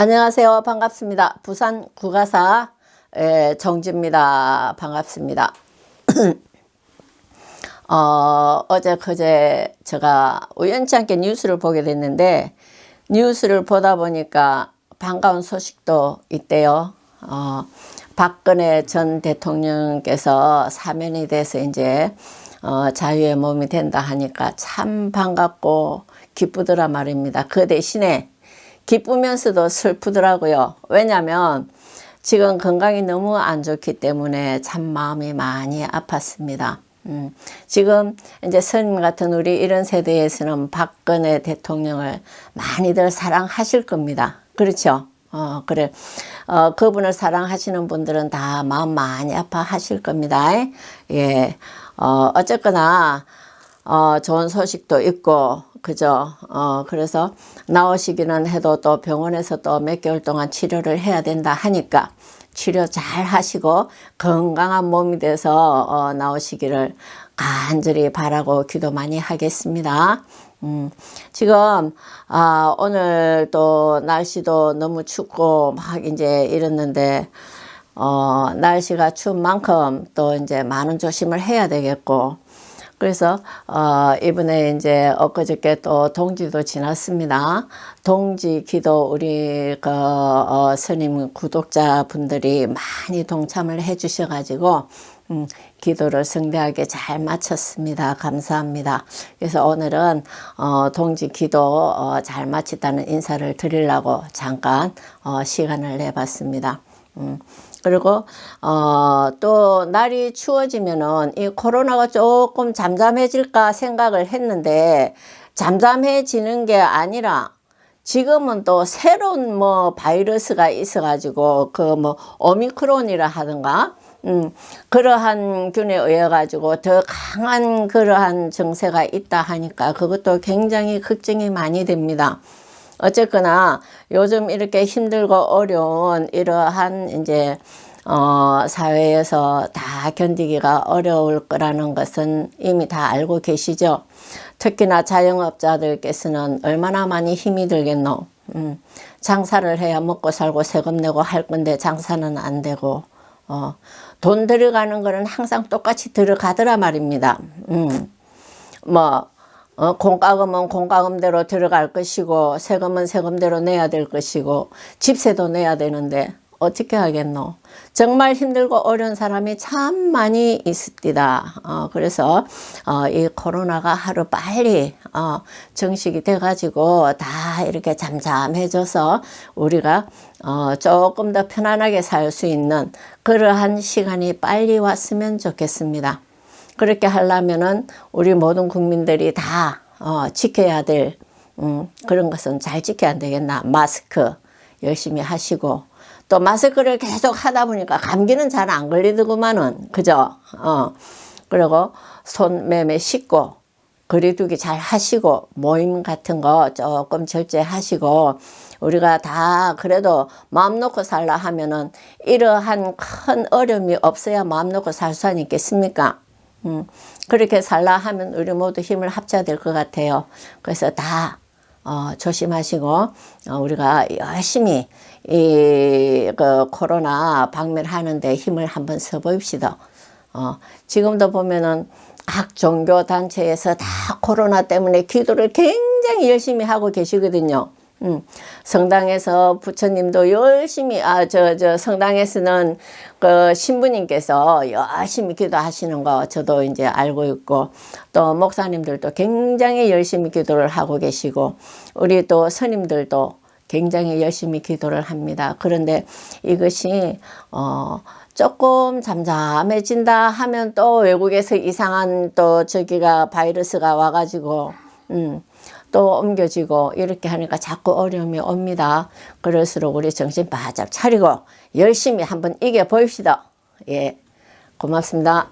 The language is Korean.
안녕하세요. 반갑습니다. 부산 구가사 에, 정지입니다. 반갑습니다. 어, 어제 그제 제가 우연치 않게 뉴스를 보게 됐는데 뉴스를 보다 보니까 반가운 소식도 있대요. 어, 박근혜 전 대통령께서 사면이 돼서 이제 어, 자유의 몸이 된다 하니까 참 반갑고 기쁘더라 말입니다. 그 대신에 기쁘면서도 슬프더라고요. 왜냐하면 지금 건강이 너무 안 좋기 때문에 참 마음이 많이 아팠습니다. 음, 지금 이제 스님 같은 우리 이런 세대에서는 박근혜 대통령을 많이들 사랑하실 겁니다. 그렇죠? 어, 그래. 어, 그분을 사랑하시는 분들은 다 마음 많이 아파하실 겁니다. 예. 어, 어쨌거나, 어, 좋은 소식도 있고, 그죠? 어, 그래서 나오시기는 해도 또 병원에서 또 몇 개월 동안 치료를 해야 된다 하니까 치료 잘 하시고 건강한 몸이 돼서 어, 나오시기를 간절히 바라고 기도 많이 하겠습니다. 음, 지금, 아, 오늘 또 날씨도 너무 춥고 막 이제 이랬는데, 어, 날씨가 추운 만큼 또 이제 많은 조심을 해야 되겠고, 그래서 어 이번에 이제 엊그저께 또 동지도 지났습니다. 동지 기도 우리 그 어, 스님 구독자분들이 많이 동참을 해주셔가지고 음, 기도를 성대하게 잘 마쳤습니다. 감사합니다. 그래서 오늘은 어, 동지 기도 어, 잘 마쳤다는 인사를 드리려고 잠깐 어, 시간을 내봤습니다. 음. 그리고 어, 또 날이 추워지면은 이 코로나가 조금 잠잠해질까 생각을 했는데 잠잠해지는 게 아니라 지금은 또 새로운 뭐 바이러스가 있어 가지고 그 뭐 오미크론이라 하든가 음, 그러한 균에 의해 가지고 더 강한 그러한 증세가 있다 하니까 그것도 굉장히 걱정이 많이 됩니다. 어쨌거나 요즘 이렇게 힘들고 어려운 이러한 이제 어, 사회에서 다 견디기가 어려울 거라는 것은 이미 다 알고 계시죠. 특히나 자영업자들께서는 얼마나 많이 힘이 들겠노. 음, 장사를 해야 먹고 살고 세금 내고 할 건데 장사는 안 되고, 어, 돈 들어가는 거는 항상 똑같이 들어가더라 말입니다. 음, 뭐, 어, 공과금은 공과금대로 들어갈 것이고 세금은 세금대로 내야 될 것이고 집세도 내야 되는데 어떻게 하겠노? 정말 힘들고 어려운 사람이 참 많이 있습니다. 어, 그래서 어, 이 코로나가 하루 빨리 어, 정식이 돼가지고 다 이렇게 잠잠해져서 우리가 어, 조금 더 편안하게 살 수 있는 그러한 시간이 빨리 왔으면 좋겠습니다. 그렇게 하려면은 우리 모든 국민들이 다 어, 지켜야 될 음, 그런 것은 잘 지켜야 되겠나. 마스크 열심히 하시고 또 마스크를 계속 하다 보니까 감기는 잘 안 걸리더구만은 그죠? 어. 그리고 손 매매 씻고 거리두기 잘 하시고 모임 같은 거 조금 절제하시고 우리가 다 그래도 마음 놓고 살라 하면은 이러한 큰 어려움이 없어야 마음 놓고 살수 있겠습니까? 음, 그렇게 살라 하면 우리 모두 힘을 합쳐야 될 것 같아요. 그래서 다 어, 조심하시고 어, 우리가 열심히 이 그 코로나 박멸하는데 힘을 한번 써보입시다. 어, 지금도 보면은 각 종교 단체에서 다 코로나 때문에 기도를 굉장히 열심히 하고 계시거든요. 음, 성당에서 부처님도 열심히 아저저 성당에서는 그 신부님께서 열심히 기도하시는 거 저도 이제 알고 있고 또 목사님들도 굉장히 열심히 기도를 하고 계시고 우리 또 스님들도 굉장히 열심히 기도를 합니다. 그런데 이것이 어 조금 잠잠해진다 하면 또 외국에서 이상한 또 저기가 바이러스가 와가지고 음. 또 옮겨지고 이렇게 하니까 자꾸 어려움이 옵니다. 그럴수록 우리 정신 바짝 차리고 열심히 한번 이겨 보입시다. 예. 고맙습니다.